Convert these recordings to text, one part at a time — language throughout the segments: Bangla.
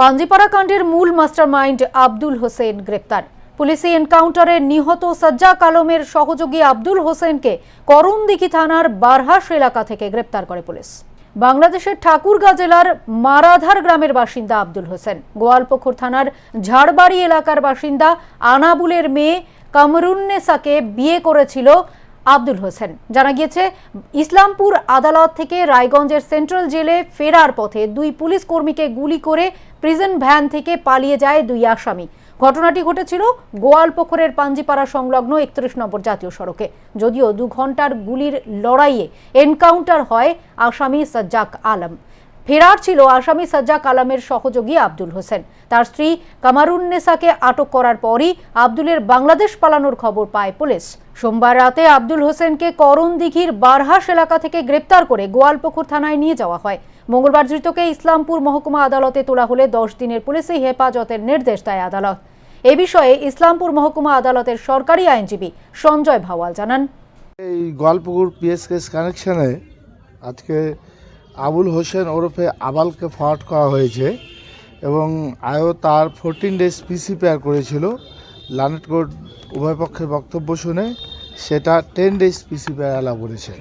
পাঞ্জিপাড়া কাণ্ডের মূল মাস্টারমাইন্ড আব্দুল হোসেন গ্রেপ্তার। পুলিশি এনকাউন্টারে নিহত সাজ্জাক আলমের সহযোগী আব্দুল হোসেনকে করণদিঘি থানার বারহাস এলাকা থেকে গ্রেপ্তার করে পুলিশ। বাংলাদেশের ঠাকুরগাঁ জেলার মারাধার গ্রামের বাসিন্দা আব্দুল হোসেন। গোয়ালপুকুর থানার ঝাড়বাড়ি এলাকার বাসিন্দা আনাবুলের মেয়ে কামরুন্নেসাকে বিয়ে করেছিল আব্দুল হোসেন। জানা গিয়েছে, ইসলামপুর আদালত থেকে রায়গঞ্জের সেন্ট্রাল জেলে ফেরার পথে দুই পুলিশ কর্মীকে গুলি করে প্রিজন ভ্যান থেকে পালিয়ে যায় দুই আসামি। ঘটনাটি ঘটেছিল গোয়ালপোখরের পাঞ্জিপাড়া সংলগ্ন একত্রিশ নম্বর জাতীয় সড়কে। যদিও দু ঘণ্টার গুলির লড়াইয়ে এনকাউন্টার হয় আসামি সাজ্জাক আলম। ফেরার ছিল আসামি সাজ্জাক আলমের সহযোগী আব্দুল হোসেন। তার স্ত্রী কামারুন্নেসাকে আটক করার পরই আব্দুলের বাংলাদেশ পালানোর খবর পায় পুলিশ। সোমবার রাতে আব্দুল হোসেনকে করণদিঘির বারহাস এলাকা থেকে গ্রেপ্তার করে গোয়ালপুকুর থানায় নিয়ে যাওয়া হয়। মঙ্গলবার ধৃতকে ইসলামপুর মহকুমা আদালতে তোলা হলে দশ দিনের পুলিশি হেফাজতের নির্দেশ দেয় আদালত। এ বিষয়ে ইসলামপুর মহকুমা আদালতের সরকারি আইনজীবী সঞ্জয় ভাওয়াল জানান। এই গোয়ালপুকুর পিএস কেস কানেকশনে আজকে আবুল হোসেন ওরফে আবালকে ফরওয়ার্ড করা হয়েছে এবং আয়ও তার ফোরটিন ডেজ পিসি পেয়ার করেছিল। লানেট কোর্ট উভয় পক্ষের বক্তব্য শুনে সেটা টেন ডেজ পিসি পেয়ার অ্যালাউ করেছে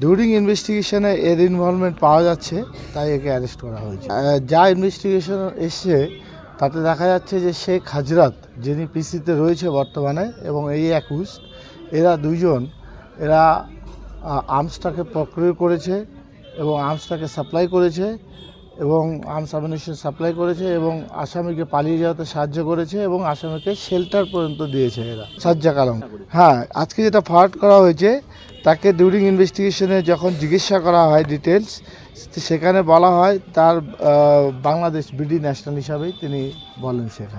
ডিউরিং ইনভেস্টিগেশনে এর ইনভলভমেন্ট পাওয়া যাচ্ছে, তাই একে অ্যারেস্ট করা হয়েছে। যা ইনভেস্টিগেশন এসছে, তাতে দেখা যাচ্ছে যে শেখ হাজরাত, যিনি পিসিতে রয়েছে বর্তমানে, এবং এই একুশ, এরা দুইজন, এরা আর্মসটাকে প্রক্রিয় করেছে এবং আর্মসটাকে সাপ্লাই করেছে এবং আর্মস অ্যামিনেশন সাপ্লাই করেছে এবং আসামিকে পালিয়ে যাওয়াতে সাহায্য করেছে এবং আসামিকে শেল্টার পর্যন্ত দিয়েছে এরা। সাজ্জাক আলম। হ্যাঁ আজকে যেটা ফার্ট করা হয়েছে, তাকে ডিউরিং ইনভেস্টিগেশনে যখন জিজ্ঞাসা করা হয় ডিটেলস সেখানে বলা হয় তার বাংলাদেশ বিডি ন্যাশনাল হিসাবেই তিনি বলেন সেখানে।